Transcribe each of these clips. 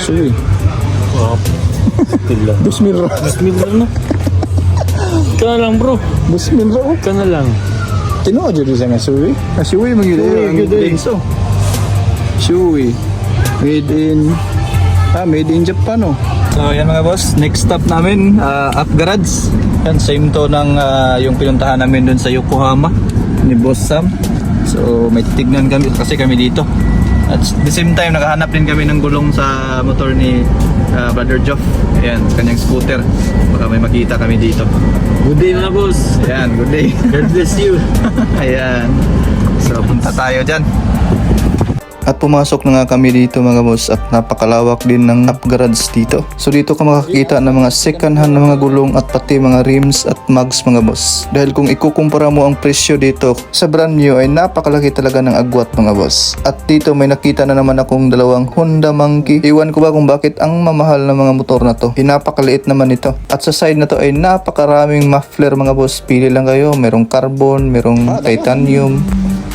Suwi. Wow. Tila. Busmil ra. Bismil na lang bro. Busmil ra. Ka na lang. Tino aja. Ah, suwi magiging Suwi, ang good day. linso. Suwi. Made in Ah, made in Japan oh. So yan mga boss, next stop namin, uh, Up Garage. Yan, same to ng ah, yung pinuntahan namin dun sa Yokohama ni Boss Sam. So may titignan kami kasi kami dito. At the same time, nakahanap din kami ng gulong sa motor ni ah, Brother Joff. Ayan, kanyang scooter. Baka may makita kami dito. Good day mga boss. Ayan, good day. God bless you. Ayan. So, punta tayo dyan. At pumasok na nga kami dito mga boss at napakalawak din ng up garage dito. So dito ka makakita ng mga second hand na mga gulong at pati mga rims at mugs mga boss. Dahil kung ikukumpara mo ang presyo dito sa brand new ay napakalaki talaga ng agwat mga boss. At dito may nakita na naman akong dalawang Honda Monkey. Iwan ko ba kung bakit ang mamahal ng mga motor na to. Pinapakaliit naman ito. At sa side na to ay napakaraming muffler mga boss. Pili lang kayo. Merong carbon, merong titanium.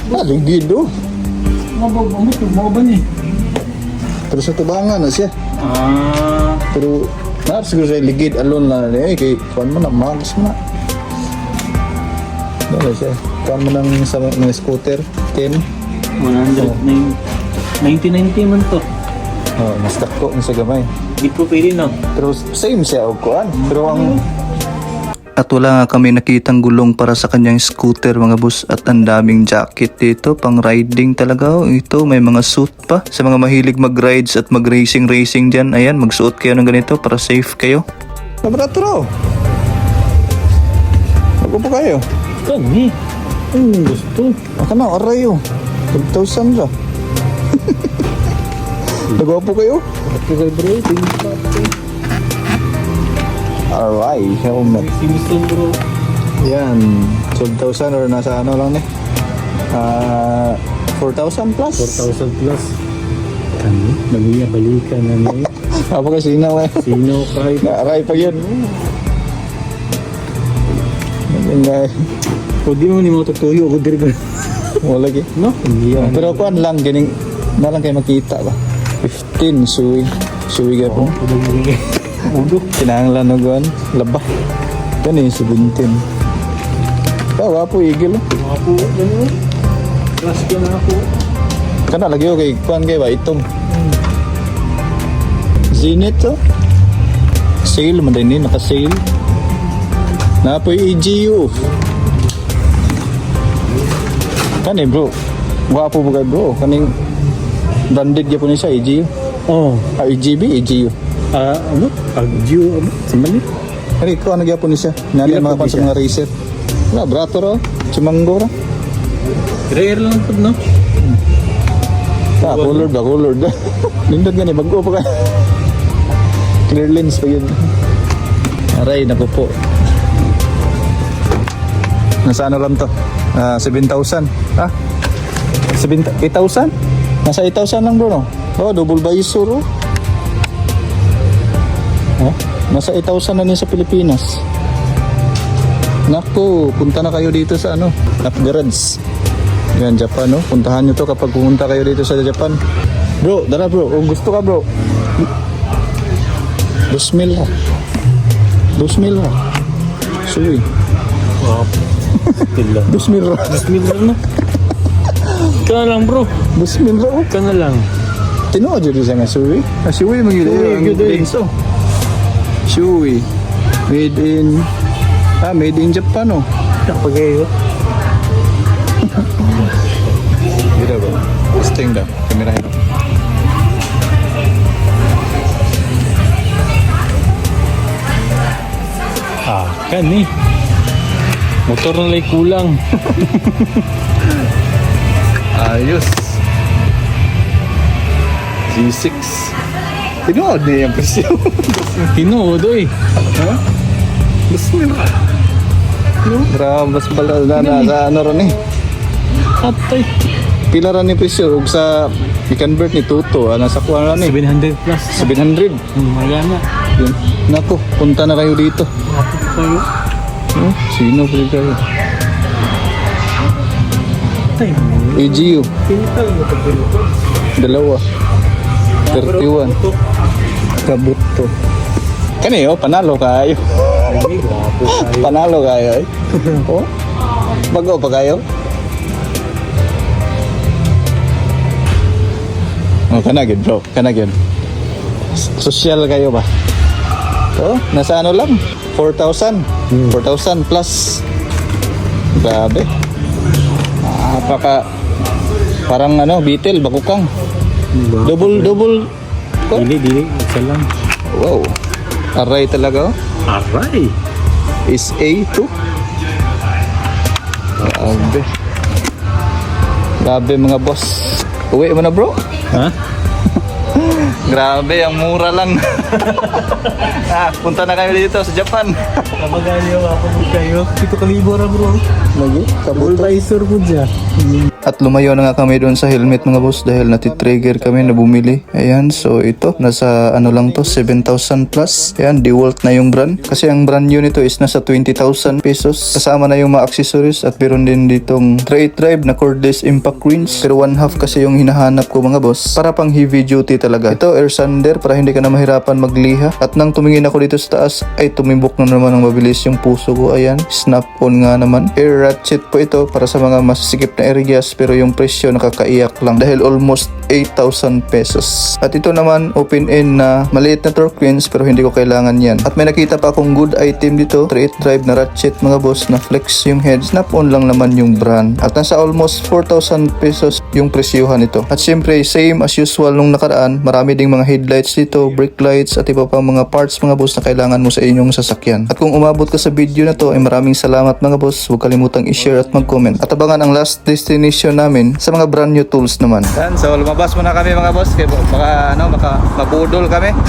Maligid oh. Mabog mo ito. Mga ba ni? Pero sa tubangan na siya. Ah. Pero na siguro sa ligid alone lang na eh kay kuan mo na mags mo na. Dala siya. Kuan mo nang sa mga scooter 10. 109. 90-90 man to. Oh, mas dako sa gamay. Di ko pwede no. Pero same siya og kuan. Pero ang at wala nga kami nakitang gulong para sa kanyang scooter mga boss at ang daming jacket dito pang riding talaga oh. ito may mga suit pa sa mga mahilig mag rides at mag racing racing dyan ayan magsuot kayo ng ganito para safe kayo Laboratorio Ako pa kayo Kani. Ang gusto. Ako na, arayo 5,000 ra Nagawa po kayo? Ito kay bro. Tingin pa. Alright, helmet. Yan, 12,000 or nasa ano lang ni? Ah, 4,000 plus. 4,000 plus. Kani. Namiya balikan na niya. Apa kasi sinaw eh. Sino kahit. Naaray pa yun. Nga di mo ni mo tutuyo ko diri ba? Wala lagi. No? Iya. Pero kuan lang, ganing, na lang kayo makita ba? 15, suwi. Suwi ka po. Udah. Kinahanglan na kuan, laba. Yan eh, 17. Tawa po, igil. Ako, ano? Class ka na ako. Kana lagi okay, kuan kay ba itong. Zenith to. Sale man din ni naka-sale. Na po yung EGU. Kani bro. Gwapo po kay bro. Kaning branded ya po ni siya EGU. Oh. Ah, EGB, EGU. Ah, ano? Agyo, ano? Sa mali? Kani ko ano gyapon ni siya. Nani Ilan mga po pan sa siya? mga racer. Wala brato ro. Chumanggo ra. Rare lang po, no? Ah, colored ba, colored ba. Nindot gani bago pa ka. Clear lens pa yun. Aray, naku po. Nasa ano lang to? Ah, 7,000. Ah? 7 8,000? Nasa 8,000 lang bro, no? Oh, double visor, oh. Oh, nasa 8,000 na din sa Pilipinas. Naku, punta na kayo dito sa ano, Up Garage. Yan, Japan, no? Puntahan nyo to kapag pumunta kayo dito sa Japan. Bro, dara bro. Kung gusto ka, bro. Dos mil ha. Dos mil ha. Suwi. Wow. Tila. Dos mil ha. Mas mil na. Ka na lang bro. Dos mil ha. Ka na lang. Tino aja di sana suwi. Ah, suwi magiging Suwi, ang good day. Suwi. Made in... Ah, made in Japan, oh. Napagay yun. Gila ba? Sting dah. Kamera ini. Ah, kan ni. Motor na lay kulang. Ayos. G6. Tino ni yang presyo. Tinuod oy. Ha? Mas mira. No? Grabe, mas bala na na sa ano ron eh. Atay. Pila ron ni presyo ug sa i-convert ni Tuto, ana sa kuha ron eh. 700 plus. 700. Hmm, magana. Yun. Nako, punta na kayo dito. Pa kayo. Oh, sino pwede kayo? Atay. EGU, dalawa. 31. Kabuto. Kani oh, panalo kayo. Panalo kayo eh. oh. Bago pa kayo. Oh, kana gyud bro. Kana. S- Social kayo ba? Oh, nasa ano lang? 4,000. 4,000 plus. Grabe. Napaka parang ano, Beetle, bakukang. Double, double. Oh, Dili, dili. Isa lang. wow. Aray talaga oh. Aray. is A2. Grabe. Grabe mga boss. Uwi mo na bro. Ha? Grabe, ang mura lang. ah, punta na kami dito sa Japan. Kamagaliw ako mo kayo. Pito kalibo ra bro. Lagi? Full visor po dyan. At lumayo na nga kami doon sa helmet mga boss dahil natitrigger kami na bumili. Ayan, so ito, nasa ano lang to, 7,000 plus. Ayan, DeWalt na yung brand. Kasi ang brand new nito is nasa 20,000 pesos. Kasama na yung mga accessories at meron din ditong 3 drive na cordless impact rings. Pero one half kasi yung hinahanap ko mga boss. Para pang heavy duty talaga. Ito, air sander para hindi ka na mahirapan magliha. At nang tumingin ako dito sa taas, ay tumibok na naman ng mabilis yung puso ko. Ayan, snap on nga naman. Air ratchet po ito para sa mga masisikip na areas pero yung presyo nakakaiyak lang dahil almost 8,000 pesos. At ito naman open end na maliit na torque wrench pero hindi ko kailangan yan. At may nakita pa akong good item dito, 3 drive na ratchet mga boss na flex yung head. Snap on lang naman yung brand. At nasa almost 4,000 pesos yung presyohan nito. At syempre same as usual nung nakaraan, marami ding mga headlights dito, brake lights at iba pang mga parts mga boss na kailangan mo sa inyong sasakyan. At kung umabot ka sa video na to ay maraming salamat mga boss. Huwag kalimutang i-share at mag-comment. At abangan ang last destination namin sa mga brand new tools naman. Yan, so lumabas muna kami mga boss. Kaya baka, ano, baka mabudol kami.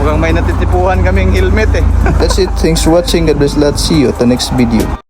Mukhang may natitipuhan kaming helmet eh. That's it. Thanks for watching. God bless lahat. See you at the next video.